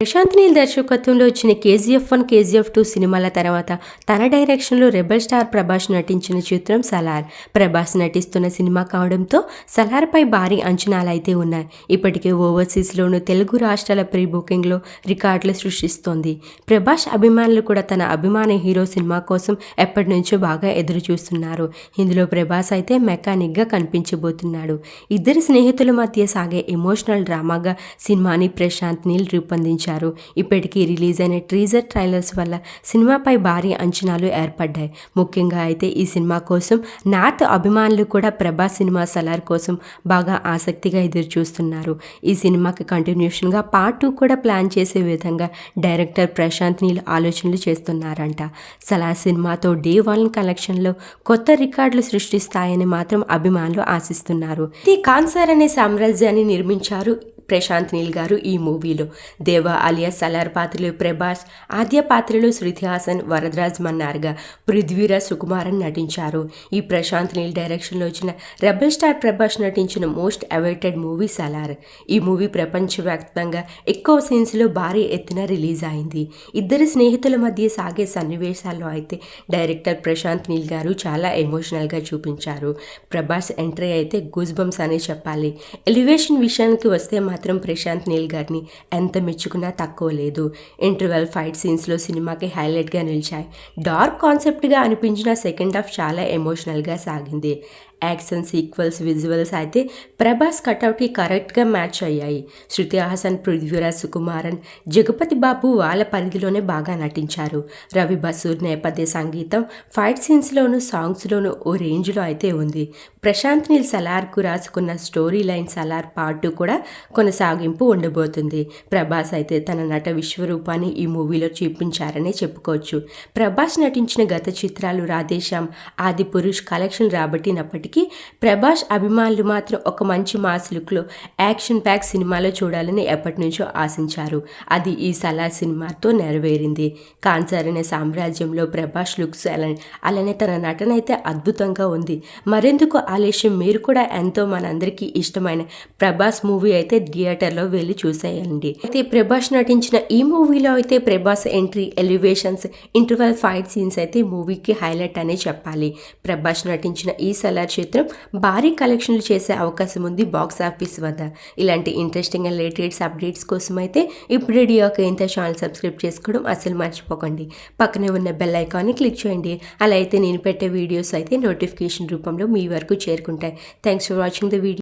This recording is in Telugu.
ప్రశాంత్ నీల్ దర్శకత్వంలో వచ్చిన కేజీఎఫ్ వన్ కేజీఎఫ్ టూ సినిమాల తర్వాత తన డైరెక్షన్లో రెబల్ స్టార్ ప్రభాస్ నటించిన చిత్రం సలార్. ప్రభాస్ నటిస్తున్న సినిమా కావడంతో సలార్పై భారీ అంచనాలు అయితే ఉన్నాయి. ఇప్పటికే ఓవర్సీస్లోనూ తెలుగు రాష్ట్రాల ప్రీ బుకింగ్లో రికార్డులు సృష్టిస్తోంది. ప్రభాస్ అభిమానులు కూడా తన అభిమాన హీరో సినిమా కోసం ఎప్పటి నుంచో బాగా ఎదురు చూస్తున్నారు ఇందులో ప్రభాస్ అయితే మెకానిక్గా కనిపించబోతున్నాడు. ఇద్దరు స్నేహితుల మధ్య సాగే ఎమోషనల్ డ్రామాగా సినిమాని ప్రశాంత్ నీల్ రూపొందించారు. ఇప్పటికీ రిలీజ్ అయిన ట్రీజర్ ట్రైలర్స్ వల్ల సినిమాపై భారీ అంచనాలు ఏర్పడ్డాయి. ముఖ్యంగా అయితే ఈ సినిమా కోసం నార్త్ అభిమానులు కూడా ప్రభాస్ సినిమా సలార్ కోసం బాగా ఆసక్తిగా ఎదురు చూస్తున్నారు ఈ సినిమాకి కంటిన్యూషన్గా పార్ట్ టూ కూడా ప్లాన్ చేసే విధంగా డైరెక్టర్ ప్రశాంత్ నీల్ ఆలోచనలు చేస్తున్నారంట. సలార్ సినిమాతో డే వన్ కలెక్షన్లో కొత్త రికార్డులు సృష్టిస్తాయని మాత్రం అభిమానులు ఆశిస్తున్నారు. ది కాన్సర్ అనే సామ్రాజ్యాన్ని నిర్మించారు ప్రశాంత్ నీల్ గారు ఈ మూవీలో. దేవా అలియా సలార్ పాత్రలు ప్రభాస్ ఆద్య పాత్రలు శృతి హాసన్ వరదరాజ్ మన్నార్గా పృథ్వీరాజ్ సుకుమారన్ నటించారు. ఈ ప్రశాంత్ నీల్ డైరెక్షన్లో వచ్చిన రెబల్ స్టార్ ప్రభాస్ నటించిన మోస్ట్ అవైటెడ్ మూవీ సలార్. ఈ మూవీ ప్రపంచవ్యాప్తంగా ఎక్కువ సీన్స్లో భారీ ఎత్తున రిలీజ్ అయింది. ఇద్దరు స్నేహితుల మధ్య సాగే సన్నివేశాల్లో అయితే డైరెక్టర్ ప్రశాంత్ నీల్ గారు చాలా ఎమోషనల్గా చూపించారు. ప్రభాస్ ఎంట్రీ అయితే గూస్ బంప్స్ అనే చెప్పాలి. ఎలివేషన్ విషయానికి వస్తే మాత్రం ప్రశాంత్ నీల్ గారిని ఎంత మెచ్చుకున్నా తక్కువ లేదు. ఇంటర్వెల్ ఫైట్ సీన్స్లో సినిమాకి హైలైట్గా నిలిచాయి. డార్క్ కాన్సెప్ట్గా అనిపించిన సెకండ్ హాఫ్ చాలా ఎమోషనల్గా సాగింది. యాక్షన్ సీక్వెల్స్ విజువల్స్ అయితే ప్రభాస్ కటౌట్కి కరెక్ట్గా మ్యాచ్ అయ్యాయి. శృతి హాసన్ పృథ్వీరాజ్ సుకుమారన్ జగపతి బాబు వాళ్ళ పరిధిలోనే బాగా నటించారు. రవి బసూర్ నేపథ్య సంగీతం ఫైట్ సీన్స్లోను సాంగ్స్లోను ఓ రేంజ్లో అయితే ఉంది. ప్రశాంత్ నీల్ సలార్కు రాసుకున్న స్టోరీ లైన్ సలార్ పార్ట్ కూడా కొనసాగింపు ఉండబోతుంది. ప్రభాస్ అయితే తన నట విశ్వరూపాన్ని ఈ మూవీలో చూపించారనే చెప్పుకోవచ్చు. ప్రభాస్ నటించిన గత చిత్రాలు రాధేశ్యాం ఆది పురుష్ కలెక్షన్ రాబట్టినప్పటి అయినప్పటికీ ప్రభాస్ అభిమానులు మాత్రం ఒక మంచి మాస్ లుక్లో యాక్షన్ ప్యాక్ సినిమాలో చూడాలని ఎప్పటి నుంచో ఆశించారు. అది ఈ సలార్ సినిమాతో నెరవేరింది. కాన్సర్ అనే సామ్రాజ్యంలో ప్రభాస్ లుక్స్ అలానే అలానే తన నటన అయితే అద్భుతంగా ఉంది. మరెందుకు ఆలస్యం? మీరు కూడా ఎంతో మనందరికీ ఇష్టమైన ప్రభాస్ మూవీ అయితే థియేటర్లో వెళ్ళి చూసేయండి. అయితే ప్రభాస్ నటించిన ఈ మూవీలో అయితే Prabhas entry elevations interval fight scenes అయితే మూవీకి హైలైట్ అనే చెప్పాలి. ప్రభాస్ నటించిన ఈ సలార్ చిత్రం భారీ కలెక్షన్లు చేసే అవకాశం ఉంది బాక్స్ ఆఫీస్ వద్ద. ఇలాంటి ఇంట్రెస్టింగ్ అండ్ లేటెస్ట్ అప్డేట్స్ కోసం అయితే ఇప్పుడే డియోక ఇంత ఛానల్ సబ్స్క్రైబ్ చేసుకోవడం అసలు మర్చిపోకండి. పక్కనే ఉన్న బెల్ ఐకాన్ని క్లిక్ చేయండి. అలా అయితే నేను పెట్టే వీడియోస్ అయితే నోటిఫికేషన్ రూపంలో మీ వరకు చేరుకుంటాయి. Thanks for watching the video